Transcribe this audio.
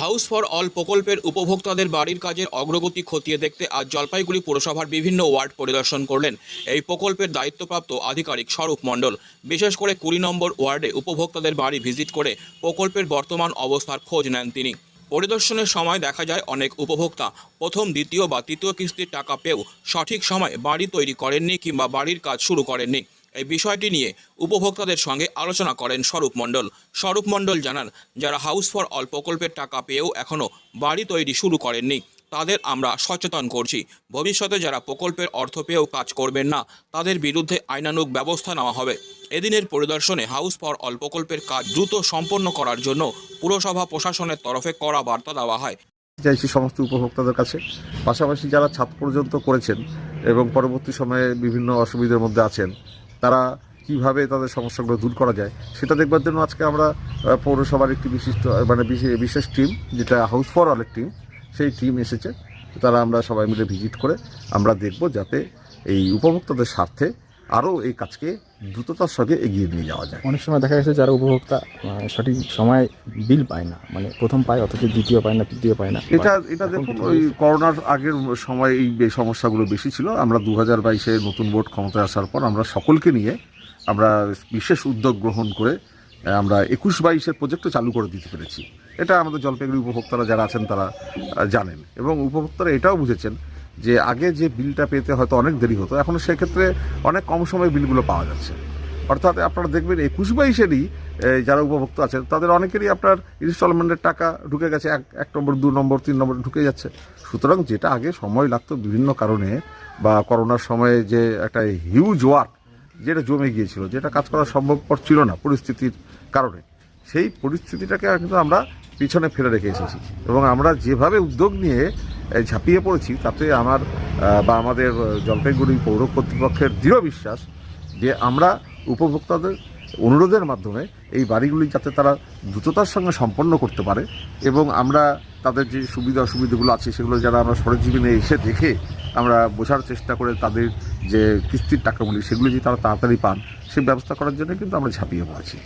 House for all প্রকল্পের উপভোক্তাদের বাড়ির কাজের অগ্রগতি খতিয়ে দেখতে আজ জলপাইগুড়ি পুরসভার বিভিন্ন ওয়ার্ড পরিদর্শন করলেন এই প্রকল্পের দায়িত্বপ্রাপ্ত আধিকারিক স্বরূপ মণ্ডল। বিশেষ করে কুড়ি নম্বর ওয়ার্ডে উপভোক্তাদের বাড়ি ভিজিট করে প্রকল্পের বর্তমান অবস্থার খোঁজ নেন তিনি। পরিদর্শনের সময় দেখা যায় অনেক উপভোক্তা প্রথম, দ্বিতীয় বা তৃতীয় কিস্তির টাকা পেয়েও সঠিক সময় বাড়ি তৈরি করেননি কিংবা বাড়ির কাজ শুরু করেননি। এই বিষয়টি নিয়ে উপভোক্তাদের সঙ্গে আলোচনা করেন স্বরূপ মণ্ডল। স্বরূপ মণ্ডল জানান, যারা হাউস ফর অল প্রকল্পের টাকা পেয়েও এখনও বাড়ি তৈরি শুরু করেননি, তাদের আমরা সচেতন করছি। ভবিষ্যতে যারা প্রকল্পের অর্থ পেয়েও কাজ করবেন না, তাদের বিরুদ্ধে আইনানুগ ব্যবস্থা নেওয়া হবে। এদিনের পরিদর্শনে হাউস ফর অল প্রকল্পের কাজ দ্রুত সম্পন্ন করার জন্য পুরসভা প্রশাসনের তরফে কড়া বার্তা দেওয়া হয়। চাইছি সমস্ত উপভোক্তাদের কাছে। পাশাপাশি যারা ছাদ পর্যন্ত করেছেন এবং পরবর্তী সময়ে বিভিন্ন অসুবিধার মধ্যে আছেন তারা কীভাবে তাদের সমস্যাগুলো দূর করা যায়, সেটা দেখবার জন্য আজকে আমরা পৌরসভার একটি বিশিষ্ট মানে বিশে- বিশেষ টিম, যেটা হাউস ফর অলের টিম, সেই টিম এসেছে। তারা আমরা সবাই মিলে ভিজিট করে আমরা দেখব যাতে এই উপভোক্তাদের স্বার্থে আরও এই কাজকে দ্রুততার সঙ্গে এগিয়ে নিয়ে যাওয়া যায়। অনেক সময় দেখা গেছে যারা উপভোক্তা সঠিক সময় বিল পায় না মানে প্রথম পায় অথচ দ্বিতীয় পায় না তৃতীয় পায় না। এটা এটা দেখুন ওই করোনার আগের সময় এই সমস্যাগুলো বেশি ছিল আমরা দু হাজার বাইশে নতুন বোর্ড ক্ষমতায় আসার পর আমরা সকলকে নিয়ে আমরা বিশেষ উদ্যোগ গ্রহণ করে আমরা একুশ বাইশের প্রজেক্টও চালু করে দিতে পেরেছি। এটা আমাদের জলপাইগুড়ি উপভোক্তারা যারা আছেন তারা জানেন এবং উপভোক্তারা এটাও বুঝেছেন যে আগে যে বিলটা পেতে হয়তো অনেক দেরি হতো, এখন সেক্ষেত্রে অনেক কম সময়ে বিলগুলো পাওয়া যাচ্ছে। অর্থাৎ আপনারা দেখবেন একুশ বাইশেরই যারা উপভোক্তা আছেন, তাদের অনেকেরই আপনার ইনস্টলমেন্টের টাকা ঢুকে গেছে, এক এক নম্বর, দু নম্বর, তিন নম্বর ঢুকে যাচ্ছে। সুতরাং যেটা আগে সময় লাগতো বিভিন্ন কারণে বা করোনার সময়ে যে একটা হিউজ ওয়ার্ক যেটা জমে গিয়েছিল, যেটা কাজ করা সম্ভবপর ছিল না পরিস্থিতির কারণে, সেই পরিস্থিতিটাকে কিন্তু আমরা পিছনে ফেলে রেখে এসেছি। এবং আমরা যেভাবে উদ্যোগ নিয়ে ঝাঁপিয়ে পড়েছি, তাতে আমার বা আমাদের জলপাইগুড়ি পৌর কর্তৃপক্ষের দৃঢ় বিশ্বাস যে আমরা উপভোক্তাদের অনুরোধের মাধ্যমে এই বাড়িগুলি যাতে তারা দ্রুততার সঙ্গে সম্পন্ন করতে পারে এবং আমরা তাদের যে সুবিধা অসুবিধাগুলো আছে সেগুলো যারা আমরা সরজীবনে এসে দেখে আমরা বোঝার চেষ্টা করে তাদের যে কিস্তির টাকাগুলি সেগুলি যদি তারা তাড়াতাড়ি পান সেই ব্যবস্থা করার জন্য কিন্তু আমরা ঝাঁপিয়ে পড়েছি।